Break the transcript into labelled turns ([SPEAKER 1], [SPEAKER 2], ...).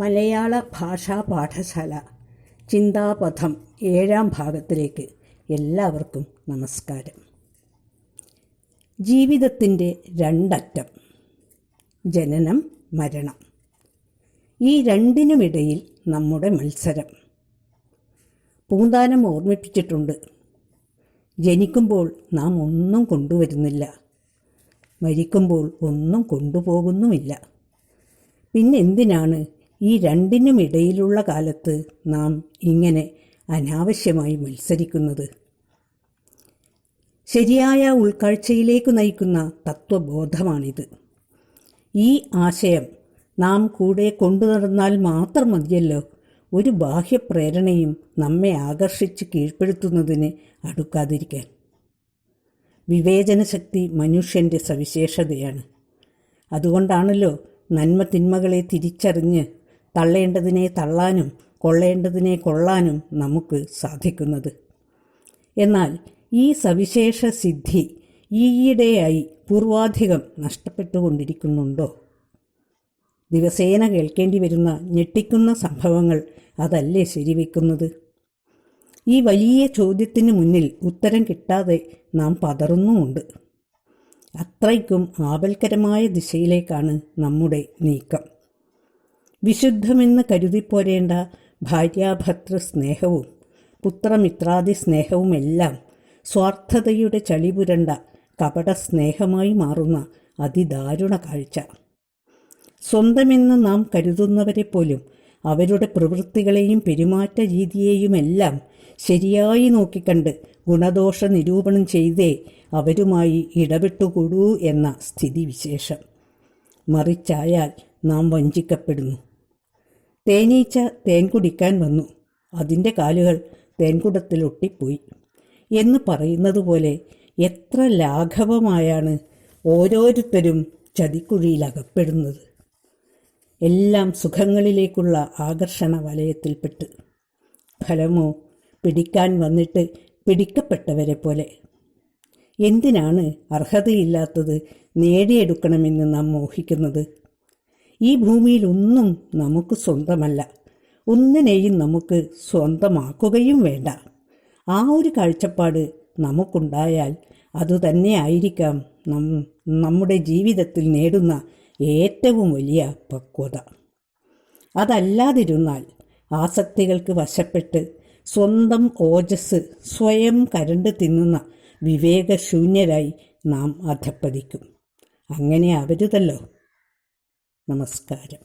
[SPEAKER 1] മലയാള ഭാഷാ പാഠശാല ചിന്താപഥം ഏഴാം ഭാഗത്തിലേക്ക് എല്ലാവർക്കും നമസ്കാരം. ജീവിതത്തിന്റെ രണ്ടറ്റം ജനനം മരണം. ഈ രണ്ടിനുമിടയിൽ നമ്മുടെ മത്സരം. പൂന്താനം ഓർമ്മിപ്പിച്ചിട്ടുണ്ട്. ജനിക്കുമ്പോൾ നാം ഒന്നും കൊണ്ടുവരുന്നില്ല. മരിക്കുമ്പോൾ ഒന്നും കൊണ്ടുപോകുന്നുമില്ല. പിന്നെന്തിനാണ് ഈ രണ്ടിനും ഇടയിലുള്ള കാലത്ത് നാം ഇങ്ങനെ അനാവശ്യമായി മത്സരിക്കുന്നത്. ശരിയായ ഉൾക്കാഴ്ചയിലേക്ക് നയിക്കുന്ന തത്വബോധമാണിത്. ഈ ആശയം നാം കൂടെ കൊണ്ടു നടന്നാൽ മാത്രം മതിയല്ലോ. ഒരു ബാഹ്യപ്രേരണയും നമ്മെ ആകർഷിച്ച് കീഴ്പ്പെടുത്തുന്നതിന് അടുക്കാതിരിക്കാൻ. വിവേചനശക്തി മനുഷ്യന്റെ സവിശേഷതയാണ്. അതുകൊണ്ടാണല്ലോ നന്മ തിന്മകളെ തിരിച്ചറിഞ്ഞ് തള്ളേണ്ടതിനെ തള്ളാനും കൊള്ളേണ്ടതിനെ കൊള്ളാനും നമുക്ക് സാധിക്കുന്നത്. എന്നാൽ ഈ സവിശേഷ സിദ്ധി ഈയിടെയായി പൂർവാധികം നഷ്ടപ്പെട്ടുകൊണ്ടിരിക്കുന്നുണ്ടോ? ദിവസേന കേൾക്കേണ്ടി വരുന്ന ഞെട്ടിക്കുന്ന സംഭവങ്ങൾ അതല്ലേ ശരിവെക്കുന്നത്? ഈ വലിയ ചോദ്യത്തിന് മുന്നിൽ ഉത്തരം കിട്ടാതെ നാം പതറുന്നുമുണ്ട്. അത്രയ്ക്കും ആപൽക്കരമായ ദിശയിലേക്കാണ് നമ്മുടെ നീക്കം. വിശുദ്ധമെന്ന് കരുതിപ്പോരേണ്ട ഭാര്യാഭർത്തൃ സ്നേഹവും പുത്രമിത്രാദി സ്നേഹവുമെല്ലാം സ്വാർത്ഥതയുടെ ചളിപുരണ്ട കപട സ്നേഹമായി മാറുന്ന അതിദാരുണ കാഴ്ച. സ്വന്തമെന്ന് നാം കരുതുന്നവരെ പോലും അവരുടെ പ്രവൃത്തികളെയും പെരുമാറ്റ രീതിയെയുമെല്ലാം ശരിയായി നോക്കിക്കണ്ട് ഗുണദോഷ നിരൂപണം ചെയ്തേ അവരുമായി ഇടപെട്ടുകൂടൂ എന്ന സ്ഥിതിവിശേഷം. മറിച്ചായാൽ നാം വഞ്ചിക്കപ്പെടുന്നു. തേനീച്ച തേൻ കുടിക്കാൻ വന്നു. അതിന്റെ കാലുകൾ തേൻകുടത്തിൽ ഒട്ടിപ്പോയി. എന്ന് പറയുന്നത് പോലെ എത്ര ലാഘവമായാണ് ഓരോരുത്തരും ചതിക്കുഴിയിൽ അകപ്പെടുന്നത്. എല്ലാം സുഖങ്ങളിലേക്കുള്ള ആകർഷണ വലയത്തിൽപ്പെട്ട്. ഫലമോ പിടിക്കാൻ വന്നിട്ട് പിടിക്കപ്പെട്ടവരെ പോലെ. എന്തിനാണ് അർഹതയില്ലാത്തത് നേടിയെടുക്കണമെന്ന് നാം മോഹിക്കുന്നത്? ഈ ഭൂമിയിൽ ഒന്നും നമുക്ക് സ്വന്തമല്ല. ഒന്നിനെയും നമുക്ക് സ്വന്തമാക്കുകയും വേണ്ട. ആ ഒരു കാഴ്ചപ്പാട് നമുക്കുണ്ടായാൽ അതുതന്നെ ആയിരിക്കാം നം നമ്മുടെ ജീവിതത്തിൽ നേടുന്ന ഏറ്റവും വലിയ പക്വത. അതല്ലാതിരുന്നാൽ ആസക്തികൾക്ക് വശപ്പെട്ട് സ്വന്തം ഓജസ് സ്വയം കരണ്ട് തിന്നുന്ന വിവേകശൂന്യരായി നാം അധപ്പതിക്കും അങ്ങനെ ആവരുതല്ലോ. നമസ്കാരം.